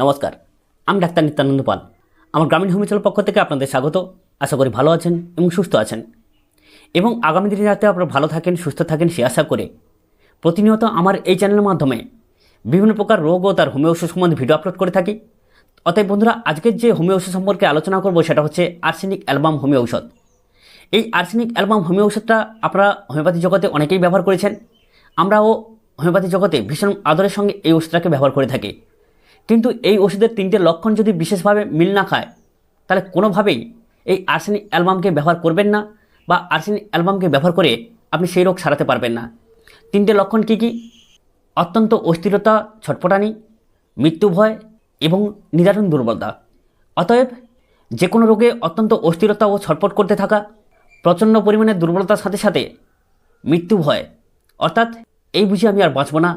নমস্কার, আমি ডাক্তার নিত্যানন্দ পাল। আমার গ্রামীণ হোমিওপ্যাথির পক্ষ থেকে আপনাদের স্বাগত। আশা করি ভালো আছেন এবং সুস্থ আছেন। এবং আগামী দিনে যাতে আপনারা ভালো থাকেন, সুস্থ থাকেন, সে আশা করে প্রতিনিয়ত আমার এই চ্যানেলের মাধ্যমে বিভিন্ন প্রকার রোগ ও তার হোমিও ওষুধ সম্বন্ধে ভিডিও আপলোড করে থাকি। অতএব বন্ধুরা, আজকের যে হোমিও ওষুধ সম্পর্কে আলোচনা করব সেটা হচ্ছে আর্সেনিক অ্যালবাম হোমিও ঔষধ এই আর্সেনিক অ্যালবাম হোমিও ওষুধটা আপনারা হোমিওপ্যাথি জগতে অনেকেই ব্যবহার করেছেন। আমরাও হোমিওপ্যাথি জগতে ভীষণ আদরের সঙ্গে এই ওষুধটাকে ব্যবহার করে থাকি। কিন্তু এই ওষুধের তিনটে লক্ষণ যদি বিশেষভাবে মিল না খায়, তাহলে কোনোভাবেই এই আর্সেনিক অ্যালবামকে ব্যবহার করবেন না বা আর্সেনিক অ্যালবামকে ব্যবহার করে আপনি সেই রোগ সারাতে পারবেন না। তিনটে লক্ষণ কী কী? অত্যন্ত অস্থিরতা, ছটপটানি, মৃত্যু ভয় এবং নিদারুণ দুর্বলতা। অতএব যে কোনো রোগে অত্যন্ত অস্থিরতা ও ছটপট করতে থাকা, প্রচণ্ড পরিমাণে দুর্বলতার সাথে সাথে মৃত্যু ভয়। অর্থাৎ এই বুঝি আমি আর বাঁচব না,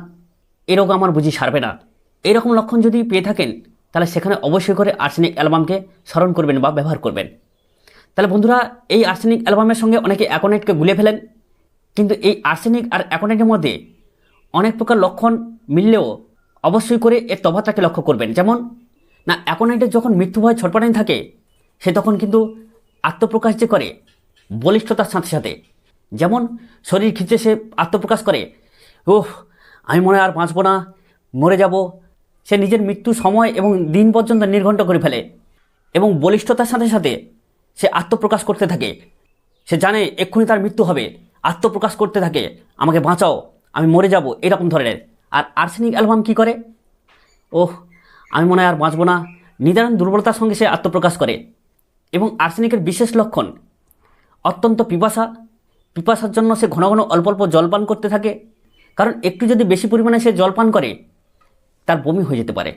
এ রোগ আমার বুঝি সারবে না। এরকম লক্ষণ যদি পেয়ে থাকেন, তাহলে সেখানে অবশ্যই করে আর্সেনিক অ্যালবামকে স্মরণ করবেন বা ব্যবহার করবেন। তাহলে বন্ধুরা, এই আর্সেনিক অ্যালবামের সঙ্গে অনেকে অ্যাকোনেটকে গুলে ফেলেন, কিন্তু এই আর্সেনিক আর অ্যাকোনেটের মধ্যে অনেক প্রকার লক্ষণ মিললেও অবশ্যই করে এর তফাতটাকে লক্ষ্য করবেন। যেমন, না অ্যাকোনাইটের যখন মৃত্যু ভয় ছটপটানি থাকে, সে তখন কিন্তু আত্মপ্রকাশ যে করে, বলিষ্ঠতার সাথে সাথে। যেমন, শরীর খিচে সে আত্মপ্রকাশ করে ওহ আমি মনে আর বাঁচব না, মরে যাব সে নিজের মৃত্যু সময় এবং দিন পর্যন্ত নির্ঘণ্ট করে ফেলে এবং বলিষ্ঠতার সাথে সাথে সে আত্মপ্রকাশ করতে থাকে। সে জানে, এক্ষুনি তার মৃত্যু হবে। আত্মপ্রকাশ করতে থাকে। আমাকে বাঁচাও। আমি মরে যাব। এরকম ধরনের। আর আর্সেনিক অ্যালবাম কি করে? ওহ, আমি মনে হয় আর বাঁচব না। নিদারুণ দুর্বলতার সঙ্গে সে আত্মপ্রকাশ করে। এবং আর্সেনিকের বিশেষ লক্ষণ, অত্যন্ত পিপাসা। পিপাসার জন্য সে ঘন ঘন অল্প অল্প জলপান করতে থাকে। কারণ একটু যদি বেশি পরিমাণে সে জলপান করে তার বমি হয়ে যেতে পারে।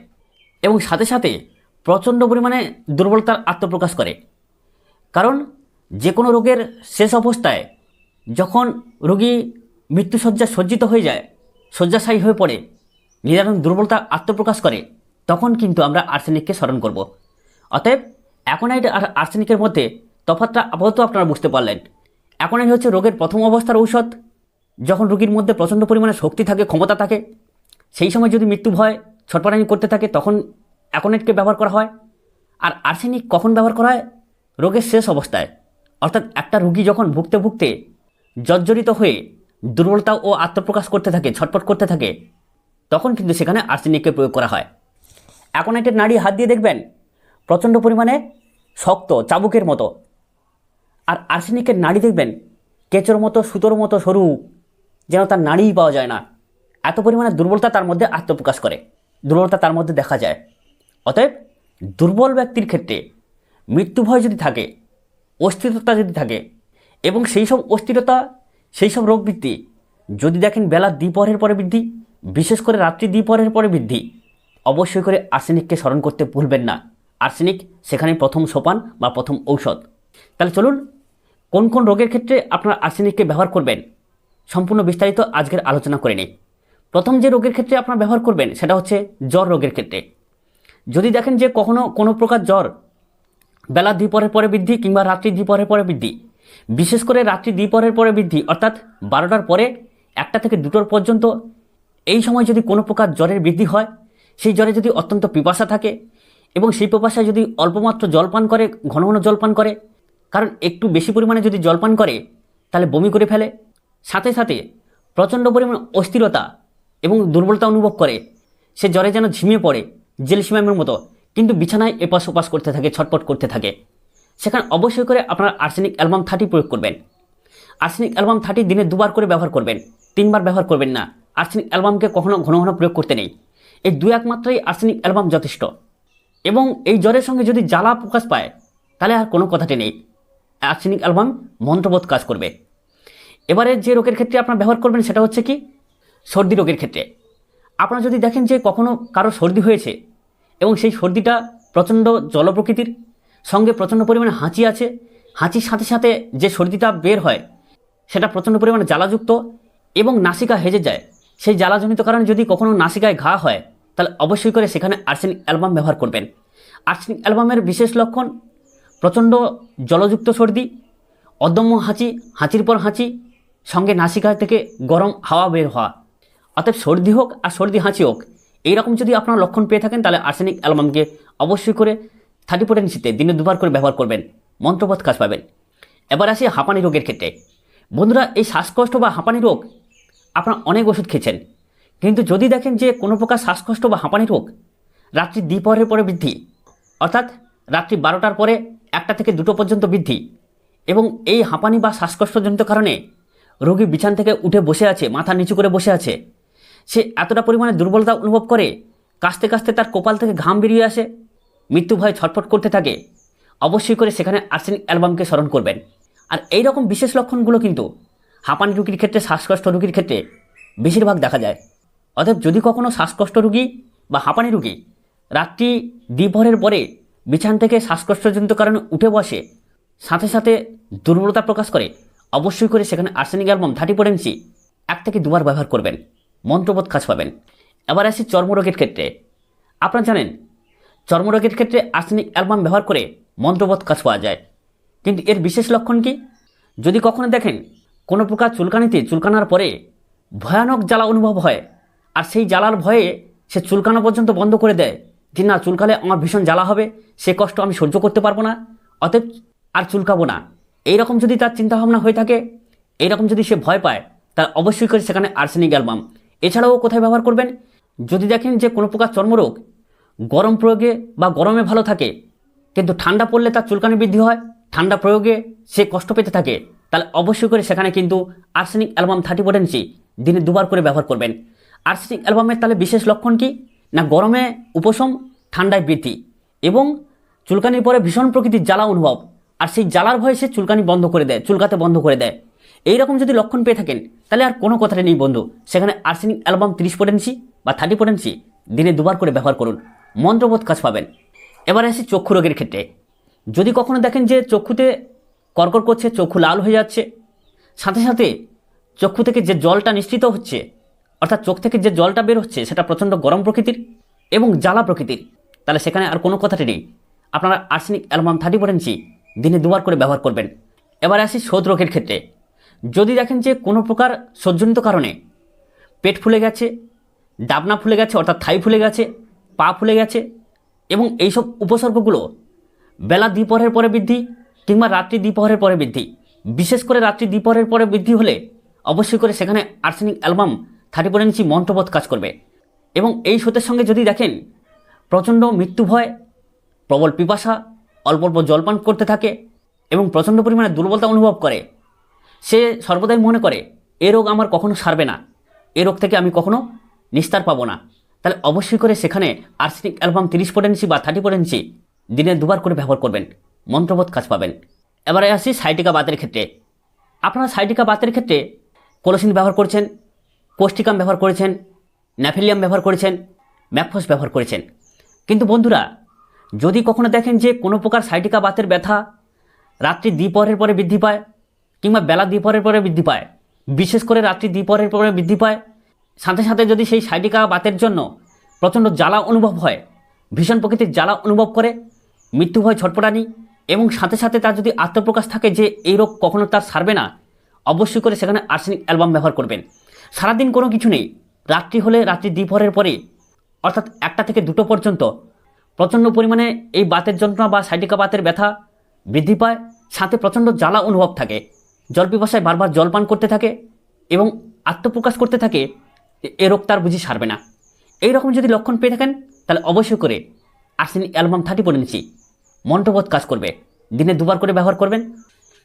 এবং সাথে সাথে প্রচণ্ড পরিমাণে দুর্বলতার আত্মপ্রকাশ করে। কারণ যে কোনো রোগের শেষ অবস্থায় যখন রোগী মৃত্যুসজ্জা সজ্জিত হয়ে যায়, শয্যাশায়ী হয়ে পড়ে, নিদারুণ দুর্বলতা আত্মপ্রকাশ করে, তখন কিন্তু আমরা আর্সেনিককে স্মরণ করব। অতএব অ্যাকোনাইট আর আর্সেনিকের মধ্যে তফাতটা আপাতত আপনারা বুঝতে পারলেন। অ্যাকোনাইট হচ্ছে রোগের প্রথম অবস্থার ঔষধ। যখন রোগীর মধ্যে প্রচণ্ড পরিমাণে শক্তি থাকে, ক্ষমতা থাকে, সেই সময় যদি মৃত্যু ভয় ছটপটানি করতে থাকে, তখন অ্যাকোনাইটকে ব্যবহার করা হয়। আর আর্সেনিক কখন ব্যবহার করা হয়? রোগের শেষ অবস্থায়। অর্থাৎ একটা রুগী যখন ভুগতে ভুগতে জর্জরিত হয়ে দুর্বলতা ও আত্মপ্রকাশ করতে থাকে, ছটপট করতে থাকে, তখন কিন্তু সেখানে আর্সেনিককে প্রয়োগ করা হয়। অ্যাকোনাইটের নাড়ি হাত দিয়ে দেখবেন, প্রচণ্ড পরিমাণে শক্ত, চাবুকের মতো। আর আর্সেনিকের নাড়ি দেখবেন, কেঁচোর মতো, সুতোর মতো সরু, যেন তার নাড়িই পাওয়া যায় না। এত পরিমাণে দুর্বলতা তার মধ্যে আত্মপ্রকাশ করে। দুর্বলতা তার মধ্যে দেখা যায়। অতএব দুর্বল ব্যক্তির ক্ষেত্রে মৃত্যু ভয় যদি থাকে, অস্থিরতা যদি থাকে, এবং সেই সব অস্থিরতা, সেই সব রোগ বৃদ্ধি যদি দেখেন বেলা দ্বিপহরের পরে বৃদ্ধি, বিশেষ করে রাত্রি দ্বিপহরের পরে বৃদ্ধি, অবশ্যই করে আর্সেনিককে স্মরণ করতে ভুলবেন না। আর্সেনিক সেখানে প্রথম সোপান বা প্রথম ঔষধ। তাহলে চলুন, কোন কোন রোগের ক্ষেত্রে আপনারা আর্সেনিককে ব্যবহার করবেন? সম্পূর্ণ বিস্তারিত আজকের আলোচনা করে নিই। প্রথম যে রোগের ক্ষেত্রে আপনারা ব্যবহার করবেন, সেটা হচ্ছে জ্বর রোগের ক্ষেত্রে। যদি দেখেন যে কখনো কোনো প্রকার জ্বর বেলা দ্বিপরের পরে বৃদ্ধি কিংবা রাত্রি দ্বিপরের পরে বৃদ্ধি, বিশেষ করে রাত্রি দ্বিপরের পরে বৃদ্ধি, অর্থাৎ বারোটার পরে একটা থেকে দুটোর পর্যন্ত, এই সময় যদি কোনো প্রকার জ্বরের বৃদ্ধি হয়, সেই জ্বরে যদি অত্যন্ত পিপাসা থাকে এবং সেই পিপাসায় যদি অল্পমাত্র জলপান করে, ঘন ঘন জলপান করে, কারণ একটু বেশি পরিমাণে যদি জলপান করে, তাহলে বমি করে ফেলে। সাথে সাথে প্রচণ্ড পরিমাণ অস্থিরতা এবং দুর্বলতা অনুভব করে। সে জ্বরে যেন ঝিমিয়ে পড়ে জেলসিমামের মতো, কিন্তু বিছানায় এপাশ ওপাশ করতে থাকে ছটপট করতে থাকে। সেখানে অবশ্যই করে আপনারা আর্সেনিক অ্যালবাম থার্টি প্রয়োগ করবেন। আর্সেনিক অ্যালবাম থার্টি দিনে দুবার করে ব্যবহার করবেন, তিনবার ব্যবহার করবেন না। আর্সেনিক অ্যালবামকে কখনো ঘন ঘন প্রয়োগ করতে নেই। এই দু একমাত্রই আর্সেনিক অ্যালবাম যথেষ্ট। এবং এই জ্বরের সঙ্গে যদি জ্বালা প্রকাশ পায়, তাহলে আর কোনো কথাটি নেই। আর্সেনিক অ্যালবাম মন্ত্রবোধ কাজ করবে। এবারে যে রোগের ক্ষেত্রে আপনার ব্যবহার করবেন সেটা হচ্ছে কি? সর্দি রোগের ক্ষেত্রে। আপনারা যদি দেখেন যে কখনো কারও সর্দি হয়েছে এবং সেই সর্দিটা প্রচণ্ড জল প্রকৃতির, সঙ্গে প্রচণ্ড পরিমাণে হাঁচি আছে, হাঁচির সাথে সাথে যে সর্দিটা বের হয়, সেটা প্রচণ্ড পরিমাণে জ্বালাযুক্ত এবং নাসিকা হেজে যায়। সেই জ্বালাজনিত কারণে যদি কখনো নাসিকায় ঘা হয়, তাহলে অবশ্যই করে সেখানে আর্সেনিক অ্যালবাম ব্যবহার করবেন। আর্সেনিক অ্যালবামের বিশেষ লক্ষণ, প্রচণ্ড জলযুক্ত সর্দি, অদম্য হাঁচি, হাঁচির পর হাঁচি, সঙ্গে নাসিকা থেকে গরম হাওয়া বের হওয়া। অতএব সর্দি হোক আর সর্দি হাঁচি হোক, এইরকম যদি আপনারা লক্ষণ পেয়ে থাকেন, তাহলে আর্সেনিক অ্যালবামকে অবশ্যই করে থার্টি পোটেন্সিতে দিনে দুবার করে ব্যবহার করবেন মন্ত্রপথ কাজ পাবেন। এবার আসি হাঁপানি রোগের ক্ষেত্রে। বন্ধুরা, এই শ্বাসকষ্ট বা হাঁপানি রোগ আপনারা অনেক ওষুধ খেয়েছেন, কিন্তু যদি দেখেন যে কোনো প্রকার শ্বাসকষ্ট বা হাঁপানি রোগ, রাত্রি দ্বিপহরের পরে বৃদ্ধি, অর্থাৎ রাত্রি বারোটার পরে একটা থেকে দুটো পর্যন্ত বৃদ্ধি, এবং এই হাঁপানি বা শ্বাসকষ্টজনিত কারণে রোগী বিছান থেকে উঠে বসে আছে, মাথা নিচু করে বসে আছে সে এতটা পরিমাণে দুর্বলতা অনুভব করে, কাশতে কাশতে তার কপাল থেকে ঘাম বেরিয়ে আসে, মৃত্যু ভয় ছটফট করতে থাকে। অবশ্যই করে সেখানে আর্সেনিক অ্যালবামকে স্মরণ করবেন। আর এই রকম বিশেষ লক্ষণগুলো কিন্তু হাঁপানি রুগীর ক্ষেত্রে, শ্বাসকষ্ট রুগীর ক্ষেত্রে বেশিরভাগ দেখা যায়। অতএব যদি কখনও শ্বাসকষ্ট রুগী বা হাঁপানি রুগী রাত্রি দ্বিপহরের পরে বিছান থেকে শ্বাসকষ্টজনিত কারণে উঠে বসে সাথে সাথে দুর্বলতা প্রকাশ করে, অবশ্যই করে সেখানে আর্সেনিক অ্যালবাম থার্টি পোটেন্সি এক থেকে দুবার ব্যবহার করবেন। মন্ত্রবোধ কাজ পাবেন। এবার আসি চর্মরোগের ক্ষেত্রে। আপনারা জানেন, চর্মরোগের ক্ষেত্রে আর্সেনিক অ্যালবাম ব্যবহার করে মন্ত্রবোধ কাজ পাওয়া যায়। কিন্তু এর বিশেষ লক্ষণ কি? যদি কখনো দেখেন, কোনো প্রকার চুলকানিতে চুলকানার পরে ভয়ানক জ্বালা অনুভব হয়, আর সেই জ্বালার ভয়ে সে চুলকানো পর্যন্ত বন্ধ করে দেয়, যে না, চুলকালে আমার ভীষণ জ্বালা হবে, সে কষ্ট আমি সহ্য করতে পারব না, অতএব আর চুলকাবো না। এইরকম যদি তার চিন্তাভাবনা হয়ে থাকে, এইরকম যদি সে ভয় পায় তার অবশ্যই করে সেখানে আর্সেনিক অ্যালবাম। এছাড়াও কোথায় ব্যবহার করবেন? যদি দেখেন যে কোনো প্রকার চর্মরোগ, গরম প্রয়োগে বা গরমে ভালো থাকে, কিন্তু ঠান্ডা পড়লে তার চুলকানি বৃদ্ধি হয়, ঠান্ডা প্রয়োগে সে কষ্ট পেতে থাকে, তাহলে অবশ্যই করে সেখানে কিন্তু আর্সেনিক অ্যালবাম থার্টি পোটেন্সি দিনে দুবার করে ব্যবহার করবেন। আর্সেনিক অ্যালবামের তাহলে বিশেষ লক্ষণ কি? না, গরমে উপশম, ঠান্ডায় বৃদ্ধি এবং চুলকানির পরে ভীষণ প্রকৃতির জ্বালা অনুভব। আর সেই জ্বালার ভয়ে সে চুলকানি বন্ধ করে দেয়, চুলকাতে বন্ধ করে দেয়। এইরকম যদি লক্ষণ পেয়ে থাকেন, তাহলে আর কোনো কথাটা নেই বন্ধু। সেখানে আর্সেনিক অ্যালবাম তিরিশ পোটেন্সি বা থার্টি পোটেন্সি দিনে দুবার করে ব্যবহার করুন। মন্ত্রবোধ কাজ পাবেন। এবারে আসি চক্ষু রোগের ক্ষেত্রে। যদি কখনো দেখেন যে চক্ষুতে কর্কর করছে, চক্ষু লাল হয়ে যাচ্ছে, সাথে সাথে চক্ষু থেকে যে জলটা নিশ্চিত হচ্ছে, অর্থাৎ চোখ থেকে যে জলটা বের হচ্ছে, সেটা প্রচণ্ড গরম প্রকৃতির এবং জ্বালা প্রকৃতির, তাহলে সেখানে আর কোনো কথাটি নেই। আপনারা আর্সেনিক অ্যালবাম থার্টি পোটেন্সি দিনে দুবার করে ব্যবহার করবেন। এবারে আসি শোধ রোগের ক্ষেত্রে। যদি দেখেন যে কোনো প্রকার সজ্জনিত কারণে পেট ফুলে গেছে, ডাবনা ফুলে গেছে, অর্থাৎ থাই ফুলে গেছে, পা ফুলে গেছে, এবং এইসব উপসর্গগুলো বেলা দ্বিপহরের পরে বৃদ্ধি কিংবা রাত্রি দ্বিপহরের পরে বৃদ্ধি, বিশেষ করে রাত্রি দ্বিপহরের পরে বৃদ্ধি হলে অবশ্যই করে সেখানে arsenic album thirty four inch মন্ত্রবোধ কাজ করবে। এবং এই স্রোতের সঙ্গে যদি দেখেন প্রচণ্ড মৃত্যু ভয়, প্রবল পিপাসা, অল্প অল্প জলপান করতে থাকে এবং প্রচণ্ড পরিমাণে দুর্বলতা অনুভব করে সে সর্বদাই মনে করে, এ রোগ আমার কখনো সারবে না। এ রোগ থেকে আমি কখনো নিস্তার পাবো না। তাহলে অবশ্যই করে সেখানে আর্সেনিক অ্যালবাম তিরিশ পোটেন্সি বা থার্টি পোটেন্সি দিনে দুবার করে ব্যবহার করবেন। মন্ত্রবোধ কাজ পাবেন। এবারে আসি সাইটিকা বাতের ক্ষেত্রে। আপনারা সাইটিকা বাতের ক্ষেত্রে কোলোসিন ব্যবহার করেছেন কোষ্টিকাম ব্যবহার করেছেন, ন্যাফেলিয়াম ব্যবহার করেছেন ম্যাকফস ব্যবহার করেছেন। কিন্তু বন্ধুরা, যদি কখনো দেখেন যে কোনো প্রকার সাইটিকা বাতের ব্যথা রাত্রি দ্বিপহরের পরে বৃদ্ধি পায় কিংবা বেলা দ্বিপহরের পরে বৃদ্ধি পায়। বিশেষ করে রাত্রি দ্বিপহরের পরে বৃদ্ধি পায়। সাথে সাথে যদি সেই সাইডিকা বাতের জন্য প্রচণ্ড জ্বালা অনুভব হয়, ভীষণ প্রকৃতির জ্বালা অনুভব করে, মৃত্যু ভয় ছটপটানি এবং সাথে সাথে তার যদি আত্মপ্রকাশ থাকে যে এই রোগ কখনো তার সারবে না, অবশ্যই করে সেখানে আর্সেনিক অ্যালবাম ব্যবহার করবেন। সারাদিন কোনো কিছু নেই। রাত্রি হলে রাত্রি দ্বিপহরের পরে, অর্থাৎ একটা থেকে দুটো পর্যন্ত প্রচণ্ড পরিমাণে এই বাতের যন্ত্রণা বা সাইডিকা বাতের ব্যথা বৃদ্ধি পায়। সাথে প্রচণ্ড জ্বালা অনুভব থাকে। জল পিপাসায় বারবার জলপান করতে থাকে এবং আত্মপ্রকাশ করতে থাকে, এ রোগ তার বুঝি সারবে না। এই রকম যদি লক্ষণ পেয়ে থাকেন, তাহলে অবশ্যই করে আর্সেনিক অ্যালবাম থার্টি পরে নিচ্ছি। মন্ত্রবোধ কাজ করবে। দিনে দুবার করে ব্যবহার করবেন।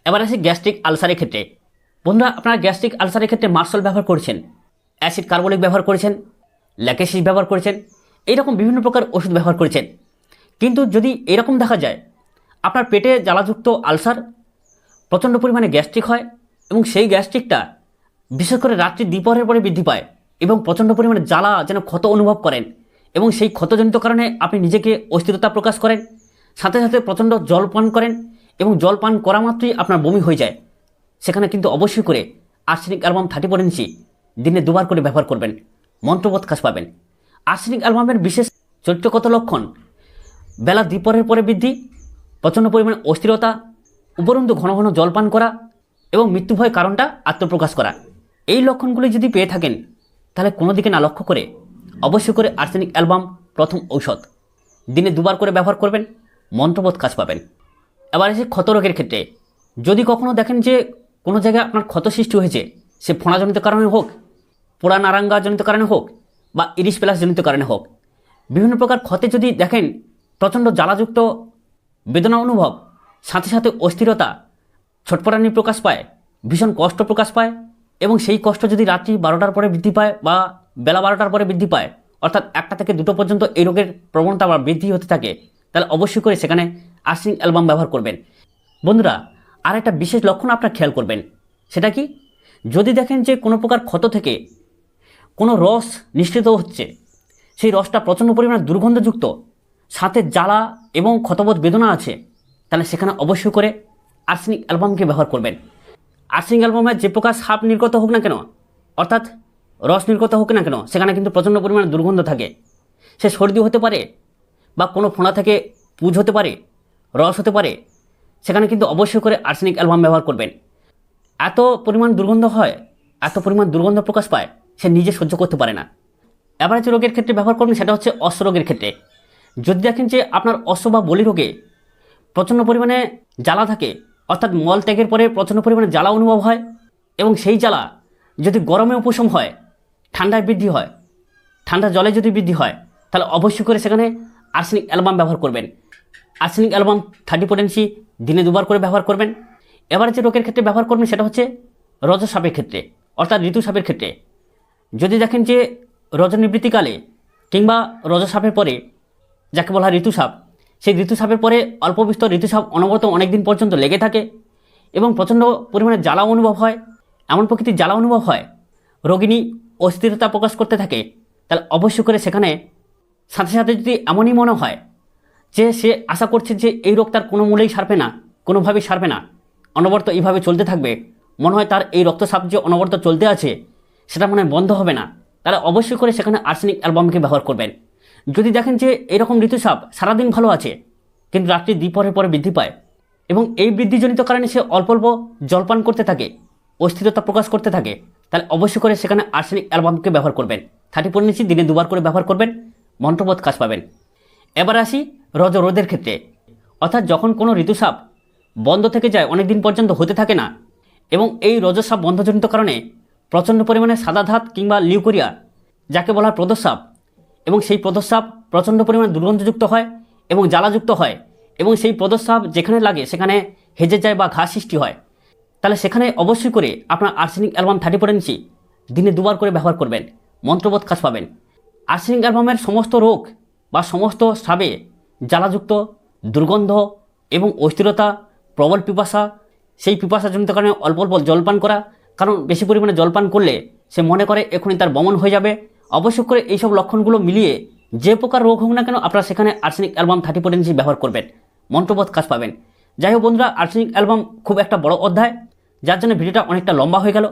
এবার আসি গ্যাস্ট্রিক আলসারের ক্ষেত্রে। বন্ধুরা, আপনারা গ্যাস্ট্রিক আলসারের ক্ষেত্রে মার্শাল ব্যবহার করেছেন, অ্যাসিড কার্বলিক ব্যবহার করেছেন, ল্যাকেসিস ব্যবহার করেছেন এইরকম বিভিন্ন প্রকার ওষুধ ব্যবহার করেছেন। কিন্তু যদি এরকম দেখা যায়, আপনার পেটে জ্বালাযুক্ত আলসার প্রচণ্ড পরিমাণে গ্যাস্ট্রিক হয় এবং সেই গ্যাস্ট্রিকটা বিশেষ করে রাত্রি দ্বিপহরের পরে বৃদ্ধি পায় এবং প্রচণ্ড পরিমাণে জ্বালা যেন ক্ষত অনুভব করেন এবং সেই ক্ষতজনিত কারণে আপনি নিজেকে অস্থিরতা প্রকাশ করেন, সাথে সাথে প্রচণ্ড জল পান করেন এবং জল পান করা মাত্রই আপনার বমি হয়ে যায়। সেখানে কিন্তু অবশ্যই করে arsenic album thirty four inch দিনে দুবার করে ব্যবহার করবেন, মন্ত্রবোধ কাজ পাবেন। আর্সেনিক অ্যালবামের বিশেষ চরিত্রগত লক্ষণ, বেলা দ্বিপরের পরে বৃদ্ধি, প্রচণ্ড পরিমাণে অস্থিরতা উপরন্তু ঘন ঘন জলপান করা এবং মৃত্যু ভয় কারণটা আত্মপ্রকাশ করা। এই লক্ষণগুলি যদি পেয়ে থাকেন, তাহলে কোনো দিকে না লক্ষ্য করে অবশ্যই করে আর্সেনিক অ্যালবাম প্রথম ঔষধ। দিনে দুবার করে ব্যবহার করবেন, মন্ত্রবোধ কাজ পাবেন। এবার এসে ক্ষত রোগের ক্ষেত্রে। যদি কখনও দেখেন যে কোনো জায়গায় আপনার ক্ষত সৃষ্টি হয়েছে, সে ফোঁড়াজনিত কারণে হোক, পোড়া নারাঙ্গাজনিত কারণে হোক বা ইরিশ প্লাসজনিত কারণে হোক, বিভিন্ন প্রকার ক্ষতে যদি দেখেন, প্রচণ্ড জ্বালাযুক্ত বেদনা অনুভব সাথে সাথে অস্থিরতা ছটপটানি প্রকাশ পায়, ভীষণ কষ্ট প্রকাশ পায় এবং সেই কষ্ট যদি রাত্রি বারোটার পরে বৃদ্ধি পায় বা বেলা বারোটার পরে বৃদ্ধি পায়, অর্থাৎ একটা থেকে দুটো পর্যন্ত এই রোগের প্রবণতা বা বৃদ্ধি হতে থাকে, তাহলে অবশ্যই করে সেখানে আর্সিং অ্যালবাম ব্যবহার করবেন। বন্ধুরা আর একটা বিশেষ লক্ষণ আপনার খেয়াল করবেন, সেটা কি? যদি দেখেন যে কোনো প্রকার ক্ষত থেকে কোনো রস নিঃসৃত হচ্ছে, সেই রসটা প্রচণ্ড পরিমাণে দুর্গন্ধযুক্ত, সাথে জ্বালা এবং ক্ষতবোধ বেদনা আছে তাহলে সেখানে অবশ্যই করে আর্সেনিক অ্যালবামকে ব্যবহার করবেন। আর্সেনিক অ্যালবামে যে প্রকার সাপ নির্গত হোক না কেন, অর্থাৎ রস নির্গত হোক না কেন, সেখানে কিন্তু প্রচণ্ড পরিমাণে দুর্গন্ধ থাকে। সে সর্দি হতে পারে বা কোনো ফোঁড়া থেকে পুজ হতে পারে, রস হতে পারে, সেখানে কিন্তু অবশ্যই করে আর্সেনিক অ্যালবাম ব্যবহার করবেন। এত পরিমাণ দুর্গন্ধ হয়, এত পরিমাণ দুর্গন্ধ প্রকাশ পায়, সে নিজে সহ্য করতে পারে না। যে রোগের ক্ষেত্রে ব্যবহার করবেন, সেটা হচ্ছে অশ্ব রোগের ক্ষেত্রে। যদি দেখেন যে আপনার অশ্ব বা বলি রোগে প্রচণ্ড পরিমাণে জ্বালা থাকে, অর্থাৎ মল ত্যাগের পরে প্রচণ্ড পরিমাণে জ্বালা অনুভব হয় এবং সেই জ্বালা যদি গরমে উপশম হয়, ঠান্ডায় বৃদ্ধি হয়, ঠান্ডা জলে যদি বৃদ্ধি হয়, তাহলে অবশ্যই করে সেখানে আর্সেনিক অ্যালবাম ব্যবহার করবেন। আর্সেনিক অ্যালবাম থার্টি পোটেন্সি দিনে দুবার করে ব্যবহার করবেন। এবার যে রোগের ক্ষেত্রে ব্যবহার করবেন সেটা হচ্ছে রজসাপের ক্ষেত্রে, অর্থাৎ ঋতুসাপের ক্ষেত্রে। যদি দেখেন যে রজনিবৃত্তিকালে কিংবা রজসাপের পরে, যাকে বলা হয় ঋতুসাপ সেই ঋতুসাপের পরে অল্প বিস্তর ঋতুসাপ অনবরত অনেক দিন পর্যন্ত লেগে থাকে এবং প্রচণ্ড পরিমাণে জ্বালা অনুভব হয়। এমন প্রকৃতির জ্বালা অনুভব হয়, রোগিণী অস্থিরতা প্রকাশ করতে থাকে। তাহলে অবশ্যই করে সেখানে সাথে সাথে যদি এমনই মনে হয় যে সে আশা করছে যে এই রোগ তার কোনো মূলেই সারবে না, কোনোভাবেই সারবে না, অনবরত এইভাবে চলতে থাকবে, মনে হয় তার এই রক্তসাপ যে অনবরত চলতে আছে, সেটা মনে বন্ধ হবে না। তাহলে অবশ্যই করে সেখানে আর্সেনিক অ্যালবামকে ব্যবহার করবেন। যদি দেখেন যে এরকম ঋতুসাপ সারাদিন ভালো আছে, কিন্তু রাত্রি দ্বিপরের পরে বৃদ্ধি পায় এবং এই বৃদ্ধিজনিত কারণে সে অল্প অল্প জলপান করতে থাকে, অস্থিরতা প্রকাশ করতে থাকে, তাহলে অবশ্যই করে সেখানে আর্সেনিক অ্যালবামকে ব্যবহার করবেন। থার্টি নিচ্ছি দিনে দুবার করে ব্যবহার করবেন, মন্ত্রবোধ কাজ পাবেন। এবার আসি রজ রোদের ক্ষেত্রে। অর্থাৎ যখন কোনো ঋতুসাপ বন্ধ থেকে যায় অনেক দিন পর্যন্ত হতে থাকে না এবং এই রজসাপ বন্ধজনিত কারণে প্রচণ্ড পরিমাণে সাদা ধাত কিংবা লিউকোরিয়া, যাকে বলা হয় প্রদস্রাব এবং সেই প্রদস্রাব প্রচণ্ড পরিমাণে দুর্গন্ধযুক্ত হয় এবং জ্বালাযুক্ত হয় এবং সেই প্রদস্রাব যেখানে লাগে সেখানে হেজে যায় বা ঘা সৃষ্টি হয়। তাহলে সেখানে অবশ্যই করে আপনার আর্সেনিক অ্যালবাম থার্টি পটেন্সি দিনে দুবার করে ব্যবহার করবেন, মন্ত্রবোধ কাজ পাবেন। আর্সেনিক অ্যালবামের সমস্ত রোগ বা সমস্ত স্রাবে জ্বালাযুক্ত, দুর্গন্ধ এবং অস্থিরতা, প্রবল পিপাসা, সেই পিপাসাজনিত কারণে অল্প অল্প জলপান করা, কারণ বেশি পরিমাণে জলপান করলে সে মনে করে এখনই তার বমন হয়ে যাবে। অবশ্যই করে এইসব লক্ষণগুলো মিলিয়ে যে প্রকার রোগ হোক না কেন আপনারা সেখানে আর্সেনিক অ্যালবাম থার্টি পোটেন্সি ব্যবহার করবেন। মন্ত্রবোধ কাজ পাবেন। যাই হোক বন্ধুরা আর্সেনিক অ্যালবাম খুব একটা বড় অধ্যায়, যার জন্য ভিডিওটা অনেকটা লম্বা হয়ে গেল।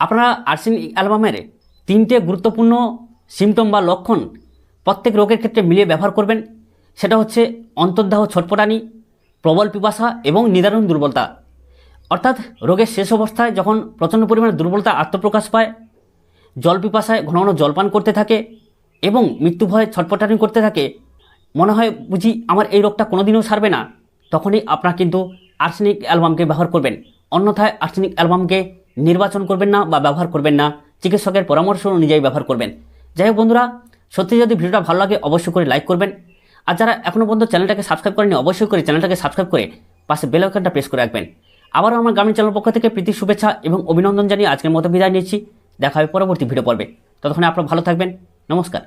আপনারা আর্সেনিক অ্যালবামের তিনটে গুরুত্বপূর্ণ সিমটম বা লক্ষণ প্রত্যেক রোগের ক্ষেত্রে মিলিয়ে ব্যবহার করবেন। সেটা হচ্ছে অন্তর্দাহ ছটপটানি, প্রবল পিপাসা এবং নিদারুণ দুর্বলতা। অর্থাৎ রোগের শেষ অবস্থায় যখন প্রচণ্ড পরিমাণে দুর্বলতা আত্মপ্রকাশ পায় জল পিপাসায় ঘন ঘন জলপান করতে থাকে এবং মৃত্যু ভয়ে ছটপটানি করতে থাকে। মনে হয় বুঝি আমার এই রোগটা কোনোদিনও সারবে না। তখনই আপনারা কিন্তু আর্সেনিক অ্যালবামকে ব্যবহার করবেন। অন্যথায় আর্সেনিক অ্যালবামকে নির্বাচন করবেন না বা ব্যবহার করবেন না। চিকিৎসকের পরামর্শ অনুযায়ী ব্যবহার করবেন। যাই হোক বন্ধুরা, সত্যি যদি ভিডিওটা ভালো লাগে অবশ্যই করে লাইক করবেন। আর যারা এখনও পর্যন্ত চ্যানেলটাকে সাবস্ক্রাইব করেনি অবশ্যই করে চ্যানেলটাকে সাবস্ক্রাইব করে পাশে বেল আইকনটা প্রেস করে রাখবেন। আবারও আমার গ্রামীণ চ্যানেল পক্ষ থেকে প্রীতি, শুভেচ্ছা এবং অভিনন্দন জানিয়ে আজকের মতো বিদায় নিচ্ছি। দেখা হবে পরবর্তী ভিডিও পর্বে। ততক্ষণে আপনারা ভালো থাকবেন। নমস্কার।